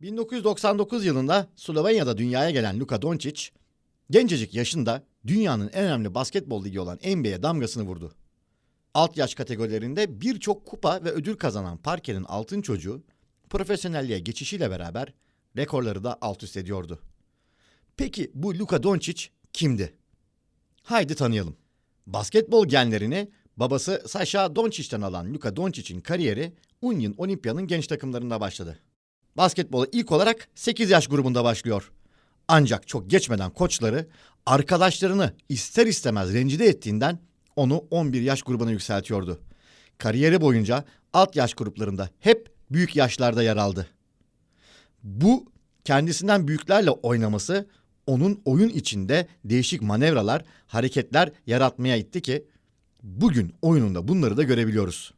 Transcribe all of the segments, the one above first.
1999 yılında Slovenya'da dünyaya gelen Luka Doncic, gencecik yaşında dünyanın en önemli basketbol ligi olan NBA'ye damgasını vurdu. Alt yaş kategorilerinde birçok kupa ve ödül kazanan Parker'in altın çocuğu, profesyonelliğe geçişiyle beraber rekorları da alt üst ediyordu. Peki bu Luka Doncic kimdi? Haydi tanıyalım. Basketbol genlerini babası Sasha Doncic'ten alan Luka Doncic'in kariyeri Union Olimpiya'nın genç takımlarında başladı. Basketbola ilk olarak 8 yaş grubunda başlıyor. Ancak çok geçmeden koçları arkadaşlarını ister istemez rencide ettiğinden onu 11 yaş grubuna yükseltiyordu. Kariyeri boyunca alt yaş gruplarında hep büyük yaşlarda yer aldı. Bu kendisinden büyüklerle oynaması onun oyun içinde değişik manevralar, hareketler yaratmaya itti ki bugün oyununda bunları da görebiliyoruz.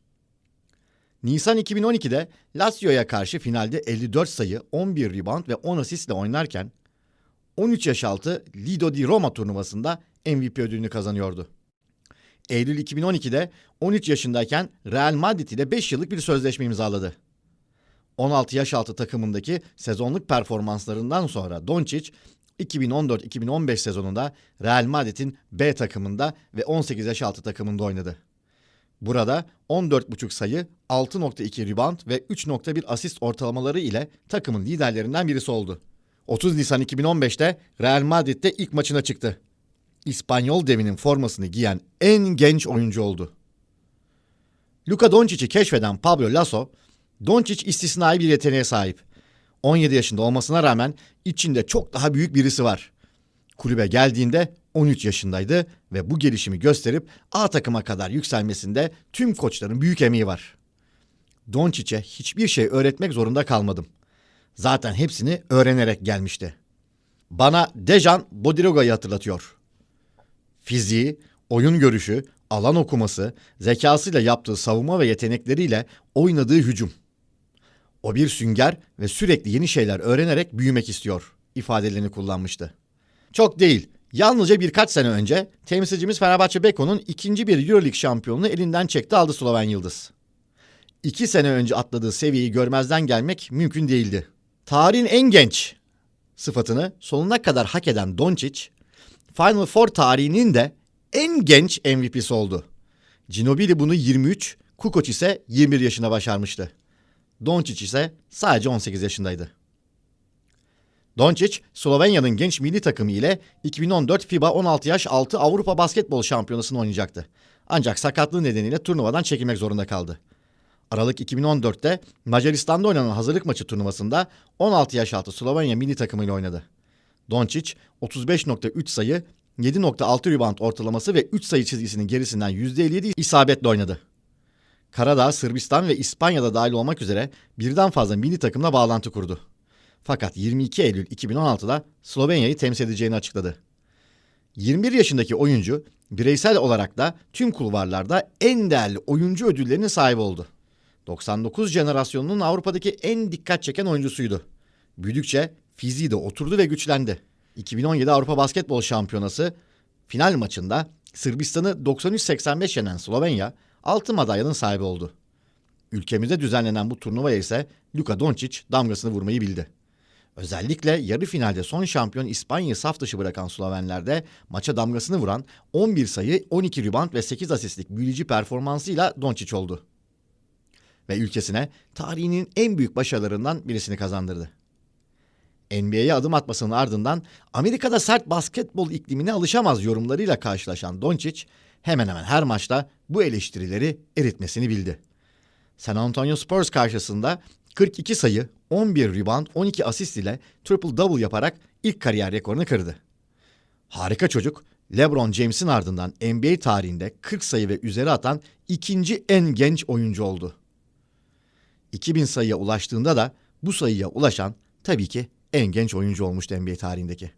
Nisan 2012'de Lazio'ya karşı finalde 54 sayı, 11 rebound ve 10 asistle oynarken 13 yaş altı Lido di Roma turnuvasında MVP ödülünü kazanıyordu. Eylül 2012'de 13 yaşındayken Real Madrid ile 5 yıllık bir sözleşme imzaladı. 16 yaş altı takımındaki sezonluk performanslarından sonra Doncic 2014-2015 sezonunda Real Madrid'in B takımında ve 18 yaş altı takımında oynadı. Burada 14,5 sayı, 6.2 rebound ve 3.1 asist ortalamaları ile takımın liderlerinden birisi oldu. 30 Nisan 2015'te Real Madrid'de ilk maçına çıktı. İspanyol devinin formasını giyen en genç oyuncu oldu. Luka Doncic'i keşfeden Pablo Lasso, Doncic istisnai bir yeteneğe sahip. 17 yaşında olmasına rağmen içinde çok daha büyük birisi var. Kulübe geldiğinde 13 yaşındaydı ve bu gelişimi gösterip A takıma kadar yükselmesinde tüm koçların büyük emeği var. Doncic'e hiçbir şey öğretmek zorunda kalmadım. Zaten hepsini öğrenerek gelmişti. Bana Dejan Bodiroga'yı hatırlatıyor. Fiziği, oyun görüşü, alan okuması, zekasıyla yaptığı savunma ve yetenekleriyle oynadığı hücum. O bir sünger ve sürekli yeni şeyler öğrenerek büyümek istiyor ifadelerini kullanmıştı. Çok değil, yalnızca birkaç sene önce temsilcimiz Fenerbahçe Beko'nun ikinci bir Euroleague şampiyonluğunu elinden çekti aldı Sloven Yıldız. İki sene önce atladığı seviyeyi görmezden gelmek mümkün değildi. Tarihin en genç sıfatını sonuna kadar hak eden Doncic, Final Four tarihinin de en genç MVP'si oldu. Ginobili bunu 23, Kukoc ise 21 yaşında başarmıştı. Doncic ise sadece 18 yaşındaydı. Doncic, Slovenya'nın genç milli takımı ile 2014 FIBA 16 yaş altı Avrupa Basketbol Şampiyonası'nı oynayacaktı. Ancak sakatlığı nedeniyle turnuvadan çekilmek zorunda kaldı. Aralık 2014'te Macaristan'da oynanan hazırlık maçı turnuvasında 16 yaş altı Slovenya milli takımıyla oynadı. Doncic 35.3 sayı, 7.6 rebound ortalaması ve 3 sayı çizgisinin gerisinden %57 isabetle oynadı. Karadağ, Sırbistan ve İspanya'da dahil olmak üzere birden fazla milli takımla bağlantı kurdu. Fakat 22 Eylül 2016'da Slovenya'yı temsil edeceğini açıkladı. 21 yaşındaki oyuncu bireysel olarak da tüm kulvarlarda en değerli oyuncu ödüllerine sahip oldu. 99 jenerasyonunun Avrupa'daki en dikkat çeken oyuncusuydu. Büyüdükçe fiziği de oturdu ve güçlendi. 2017 Avrupa Basketbol Şampiyonası final maçında Sırbistan'ı 93-85 yenen Slovenya altın madalyanın sahibi oldu. Ülkemizde düzenlenen bu turnuvaya ise Luka Doncic damgasını vurmayı bildi. Özellikle yarı finalde son şampiyon İspanya'yı saf dışı bırakan Slovenler'de maça damgasını vuran 11 sayı, 12 rebound ve 8 asistlik büyüleyici performansıyla Doncic oldu. Ve ülkesine tarihinin en büyük başarılarından birisini kazandırdı. NBA'ye adım atmasının ardından Amerika'da sert basketbol iklimine alışamaz yorumlarıyla karşılaşan Doncic hemen hemen her maçta bu eleştirileri eritmesini bildi. San Antonio Spurs karşısında 42 sayı, 11 rebound, 12 asist ile triple double yaparak ilk kariyer rekorunu kırdı. Harika çocuk, LeBron James'in ardından NBA tarihinde 40 sayı ve üzeri atan ikinci en genç oyuncu oldu. 2000 sayıya ulaştığında da bu sayıya ulaşan tabii ki en genç oyuncu olmuştu NBA tarihindeki.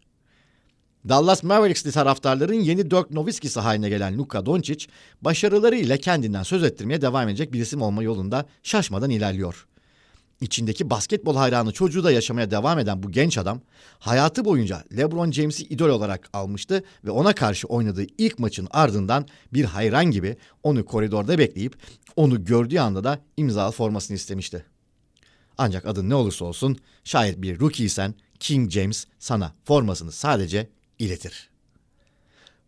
Dallas Mavericks'li taraftarların yeni Dirk Nowitzki'si haline gelen Luka Doncic, başarılarıyla kendinden söz ettirmeye devam edecek bir isim olma yolunda şaşmadan ilerliyor. İçindeki basketbol hayranı çocuğu da yaşamaya devam eden bu genç adam, hayatı boyunca LeBron James'i idol olarak almıştı ve ona karşı oynadığı ilk maçın ardından bir hayran gibi onu koridorda bekleyip onu gördüğü anda da imza formasını istemişti. Ancak adın ne olursa olsun şayet bir rookie'ysen King James sana formasını sadece iletir.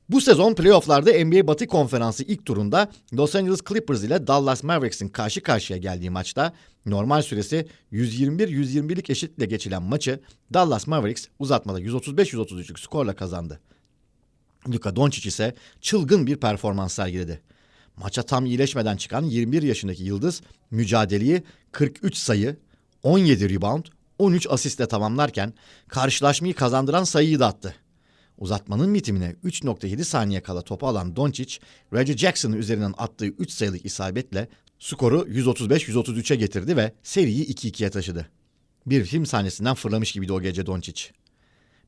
Bu sezon playofflarda NBA Batı Konferansı ilk turunda Los Angeles Clippers ile Dallas Mavericks'in karşı karşıya geldiği maçta normal süresi 121-121'lik eşitle geçilen maçı Dallas Mavericks uzatmada 135-133'lük skorla kazandı. Luka Doncic ise çılgın bir performans sergiledi. Maça tam iyileşmeden çıkan 21 yaşındaki Yıldız mücadeleyi 43 sayı, 17 rebound, 13 asistle tamamlarken karşılaşmayı kazandıran sayıyı da attı. Uzatmanın bitimine 3.7 saniye kala topu alan Doncic, Reggie Jackson'ın üzerinden attığı 3 sayılık isabetle skoru 135-133'e getirdi ve seriyi 2-2'ye taşıdı. Bir film sahnesinden fırlamış gibiydi o gece Doncic.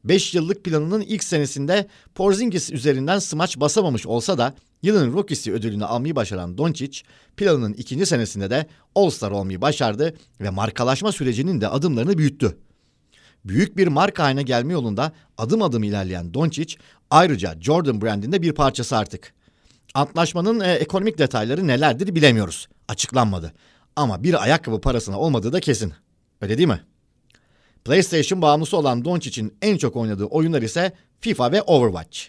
5 yıllık planının ilk senesinde Porzingis üzerinden smaç basamamış olsa da yılın rookisi ödülünü almayı başaran Doncic, planının ikinci senesinde de All-Star olmayı başardı ve markalaşma sürecinin de adımlarını büyüttü. Büyük bir marka haline gelme yolunda adım adım ilerleyen Doncic ayrıca Jordan brandinde bir parçası artık. Antlaşmanın e, ekonomik detayları nelerdir bilemiyoruz. Açıklanmadı. Ama bir ayakkabı parasına olmadığı da kesin. Öyle değil mi? PlayStation bağımlısı olan Doncic'in en çok oynadığı oyunlar ise FIFA ve Overwatch.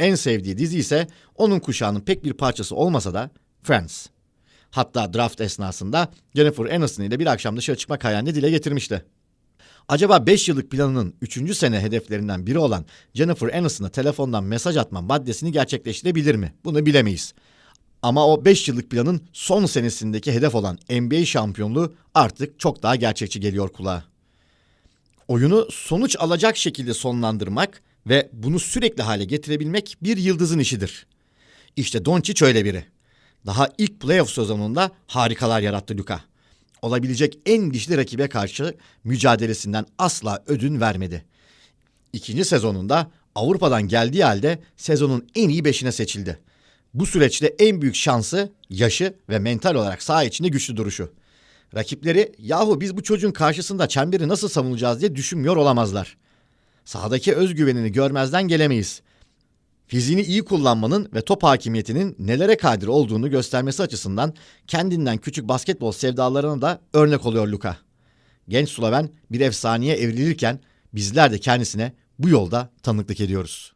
En sevdiği dizi ise onun kuşağının pek bir parçası olmasa da Friends. Hatta draft esnasında Jennifer Aniston ile bir akşam dışarı çıkmak hayalini dile getirmişti. Acaba 5 yıllık planının 3. sene hedeflerinden biri olan Jennifer Aniston'a telefondan mesaj atma maddesini gerçekleştirebilir mi? Bunu bilemeyiz. Ama o 5 yıllık planın son senesindeki hedef olan NBA şampiyonluğu artık çok daha gerçekçi geliyor kulağa. Oyunu sonuç alacak şekilde sonlandırmak ve bunu sürekli hale getirebilmek bir yıldızın işidir. İşte Doncic öyle biri. Daha ilk playoff sezonunda harikalar yarattı Luka. Olabilecek en dişli rakibe karşı mücadelesinden asla ödün vermedi. İkinci sezonunda Avrupa'dan geldiği halde sezonun en iyi beşine seçildi. Bu süreçte en büyük şansı yaşı ve mental olarak saha içinde güçlü duruşu. Rakipleri yahu biz bu çocuğun karşısında çemberi nasıl savunacağız diye düşünmüyor olamazlar. Sahadaki özgüvenini görmezden gelemeyiz. Fiziğini iyi kullanmanın ve top hakimiyetinin nelere kadir olduğunu göstermesi açısından kendinden küçük basketbol sevdalarına da örnek oluyor Luka. Genç Sloven bir efsaneye evrilirken bizler de kendisine bu yolda tanıklık ediyoruz.